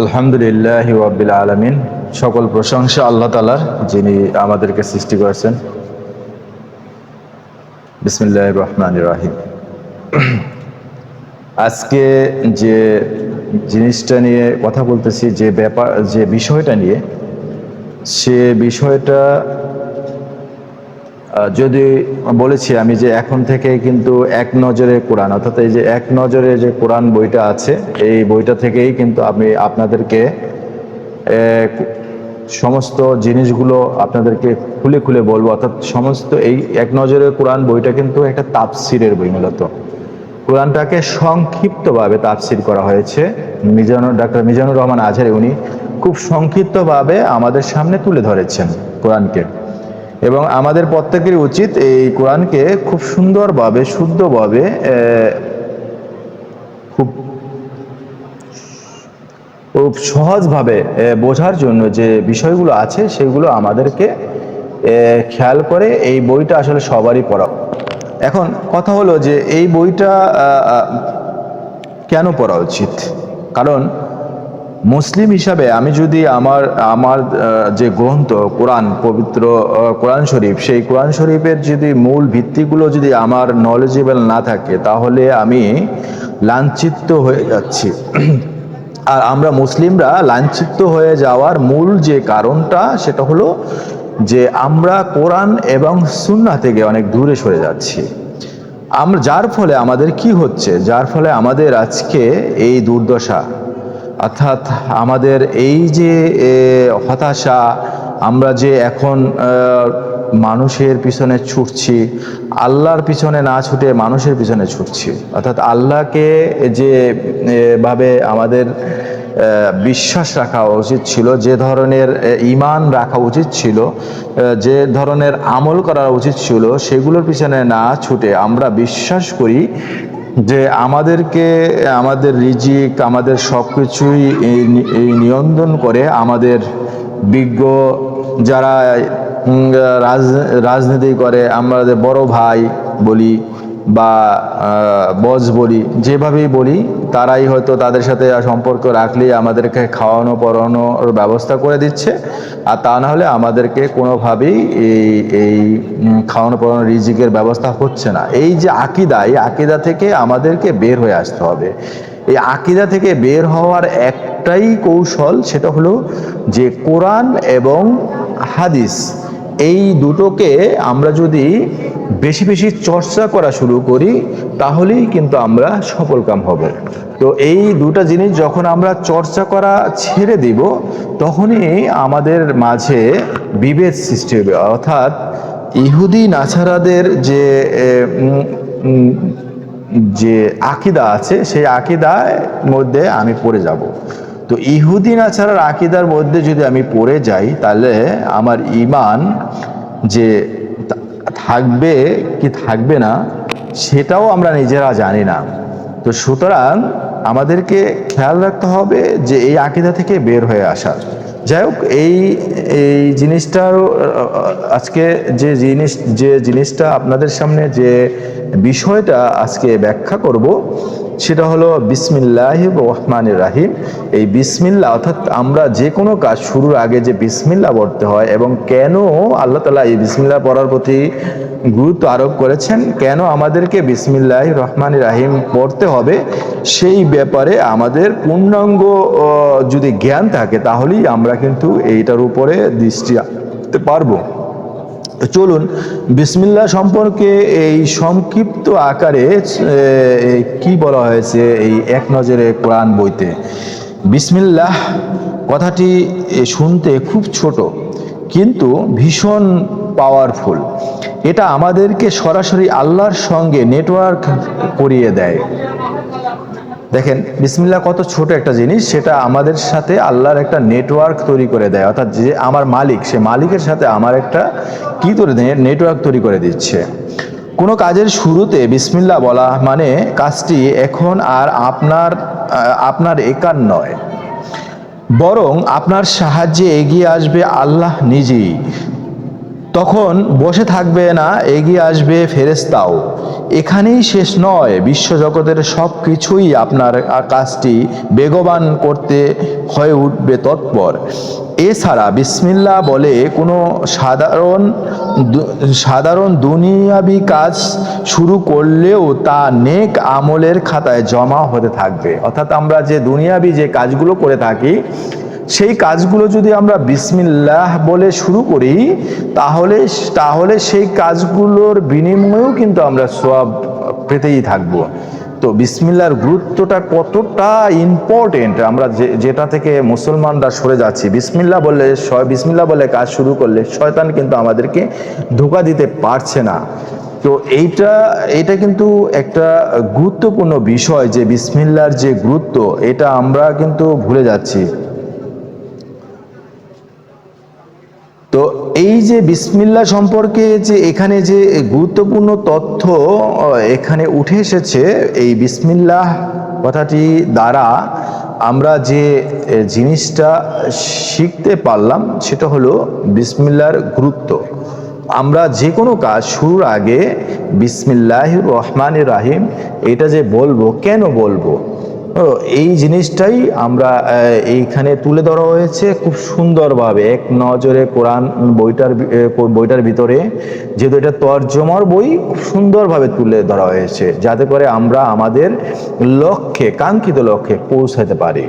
আলহামদুলিল্লাহ ওয়াবিল আলমিন। সকল প্রশংসা আল্লাহ তালার যিনি আমাদেরকে সৃষ্টি করেছেন। বিসমিল্লাহ রহমান রাহিম। আজকে যে জিনিসটা নিয়ে কথা বলতেছি, যে ব্যাপার, যে বিষয়টা নিয়ে, সে বিষয়টা যদি বলেছি আমি যে এখন থেকে কিন্তু এক নজরে কোরআন, অর্থাৎ এই যে এক নজরে যে কোরআন বইটা আছে, এই বইটা থেকেই কিন্তু আমি আপনাদেরকে সমস্ত জিনিসগুলো আপনাদেরকে খুলে খুলে বলব। অর্থাৎ সমস্ত এই এক নজরে কোরআন বইটা কিন্তু একটা তাপসিরের বই মূলত। কোরআনটাকে সংক্ষিপ্তভাবে তাফসির করা হয়েছে। মিজানুর, ডাক্তার মিজানুর রহমান আজহারি উনি খুব সংক্ষিপ্তভাবে আমাদের সামনে তুলে ধরেছেন কোরআনকে। এবং আমাদের প্রত্যেকেরই উচিত এই কোরআনকে খুব সুন্দরভাবে, শুদ্ধভাবে খুব খুব সহজভাবে বোঝার জন্য যে বিষয়গুলো আছে সেগুলো আমাদেরকে খেয়াল করে এই বইটা আসলে সবারই পড়া। এখন কথা হলো যে এই বইটা কেন পড়া উচিত? কারণ মুসলিম হিসাবে আমি যদি আমার আমার যে গ্রন্থ, কোরআন, পবিত্র কোরআন শরীফ, সেই কোরআন শরীফের যদি মূল ভিত্তিগুলো যদি আমার নলেজেবল না থাকে, তাহলে আমি লাঞ্ছিত হয়ে যাচ্ছি। আর আমরা মুসলিমরা লাঞ্ছিত হয়ে যাওয়ার মূল যে কারণটা, সেটা হলো যে আমরা কোরআন এবং সুন্না থেকে অনেক দূরে সরে যাচ্ছি। আমরা যার ফলে আমাদের কি হচ্ছে? যার ফলে আমাদের আজকে এই দুর্দশা অর্থাৎ আমাদের এই যে হতাশা, আমরা যে এখন মানুষের পিছনে ছুটছি, আল্লাহর পিছনে না ছুটে মানুষের পিছনে ছুটছি। অর্থাৎ আল্লাহকে যে ভাবে আমাদের বিশ্বাস রাখা উচিত ছিল, যে ধরনের ঈমান রাখা উচিত ছিল যে ধরনের আমল করা উচিত ছিল, সেগুলোর পিছনে না ছুটে আমরা বিশ্বাস করি যে আমাদেরকে, আমাদের রিজিক, আমাদের সব কিছুই নিয়ন্ত্রণ করে আমাদের বিজ্ঞ যারা রাজনীতি করে আমাদের বড় ভাই বলি বা বজ বলি, যেভাবেই বলি, তারাই হয়তো তাদের সাথে সম্পর্ক রাখলেই আমাদেরকে খাওয়ানো, পড়ানোর ব্যবস্থা করে দিচ্ছে। আর তা না হলে আমাদেরকে কোনোভাবেই এই এই খাওয়ানো পড়ানো রিজিকের ব্যবস্থা হচ্ছে না। এই যে আকিদা, এই আকিদা থেকে আমাদেরকে বের হয়ে আসতে হবে। এই আকিদা থেকে বের হওয়ার একটাই কৌশল, সেটা হলো যে কোরআন এবং হাদিস, এই দুটোকে আমরা যদি বেশি বেশি চর্চা করা শুরু করি, তাহলেই কিন্তু আমরা সফলকাম হব। তো এই দুটা জিনিস যখন আমরা চর্চা করা ছেড়ে দিব, তখনই আমাদের মাঝে বিভেদ সৃষ্টি হবে। অর্থাৎ ইহুদি নাছারাদের যে যে আকিদা আছে, সেই আকিদার মধ্যে আমি পড়ে যাব। তো ইহুদি নাছাড়ার আকিদার মধ্যে যদি আমি পড়ে যাই, তাহলে আমার ইমান যে থাকবে কি থাকবে না, সেটাও আমরা নিজেরা জানি না। তো সুতরাং আমাদেরকে খেয়াল রাখতে হবে যে এই আকিদা থেকে বের হয়ে আসার যাই হোক, এই এই জিনিসটার আজকে যে জিনিস, যে জিনিসটা আপনাদের সামনে যে বিষয়টা আজকে ব্যাখ্যা করব। সেটা হলো বিসমিল্লাহ রহমান রাহিম। এই বিসমিল্লা অর্থাৎ আমরা যে কোনো কাজ শুরুর আগে যে বিসমিল্লা পড়তে হয় এবং কেন আল্লাহ তালা এই বিসমিল্লা পড়ার প্রতি গুরুত্ব আরোপ করেছেন, কেন আমাদেরকে বিসমিল্লাহ রহমান রাহিম পড়তে হবে, সেই ব্যাপারে আমাদের পূর্ণাঙ্গ যদি জ্ঞান থাকে তাহলেই আমরা কিন্তু এইটার উপরে দৃষ্টি রাখতে পারব। চলুন বিসমিল্লা সম্পর্কে এই সংক্ষিপ্ত আকারে কি বলা হয়েছে এই এক নজরে কোরআন বইতে? বিসমিল্লাহ কথাটি শুনতে খুব ছোট, কিন্তু ভীষণ পাওয়ারফুল এটা আমাদেরকে সরাসরি আল্লাহর সঙ্গে নেটওয়ার্ক করিয়ে দেয়। দেখেন, বিসমিল্লাহ কত ছোট একটা জিনিস, সেটা আমাদের সাথে আল্লাহর একটা নেটওয়ার্ক তৈরি করে দেয়। অর্থাৎ যে আমার মালিক, সে মালিকের সাথে আমার একটা কি তৈরি নেটওয়ার্ক তৈরি করে দিচ্ছে। কোনো কাজের শুরুতে বিসমিল্লাহ বলা মানে কাজটি এখন আর আপনার আপনার একার নয়। বরং আপনার সাহায্যে এগিয়ে আসবে আল্লাহ নিজেই। তখন বসে থাকবে না, এগিয়ে আসবে ফেরেস্তাও এখানেই শেষ নয়, বিশ্বজগতের সব কিছুই আপনার কাজটি বেগবান করতে হয়ে উঠবে তৎপর। এছাড়া বিসমিল্লা বলে কোনো সাধারণ সাধারণ দুনিয়াবি কাজ শুরু করলেও তা নেক আমলের খাতায় জমা হতে থাকবে। অর্থাৎ আমরা যে দুনিয়াবি যে কাজগুলো করে থাকি সেই কাজগুলো যদি আমরা বিসমিল্লাহ বলে শুরু করি, তাহলে তাহলে সেই কাজগুলোর বিনিময়েও কিন্তু আমরা সব পেতেই থাকব। তো বিসমিল্লার গুরুত্বটা কতটা ইম্পর্টেন্ট আমরা যেটা থেকে মুসলমানরা সরে যাচ্ছি বিসমিল্লা বললে শ- বিসমিল্লা বলে কাজ শুরু করলে শয়তান কিন্তু আমাদেরকে ধোকা দিতে পারছে না। তো এইটা এটা কিন্তু একটা গুরুত্বপূর্ণ বিষয় যে বিসমিল্লার যে গুরুত্ব, এটা আমরা কিন্তু ভুলে যাচ্ছি তো এই যে বিসমিল্লা সম্পর্কে যে এখানে যে গুরুত্বপূর্ণ তথ্য এখানে উঠে এসেছে, এই বিসমিল্লাহ কথাটি দ্বারা আমরা যে জিনিসটা শিখতে পারলাম, সেটা হলো বিসমিল্লার গুরুত্ব। আমরা যে কোনো কাজ শুরুর আগে বিসমিল্লাহ রহমান রাহিম, এটা যে বলব, কেন বলব? এই জিনিসটাই আমরা এইখানে তুলে ধরা হয়েছে খুব সুন্দরভাবে। এক নজরে কোরআন বইটার বইটার ভিতরে, যেহেতু এটা তর্জমার বই, খুব সুন্দরভাবে তুলে ধরা হয়েছে, যাতে করে আমরা আমাদের লক্ষ্যে, কাঙ্ক্ষিত লক্ষ্যে পৌঁছাতে পারি।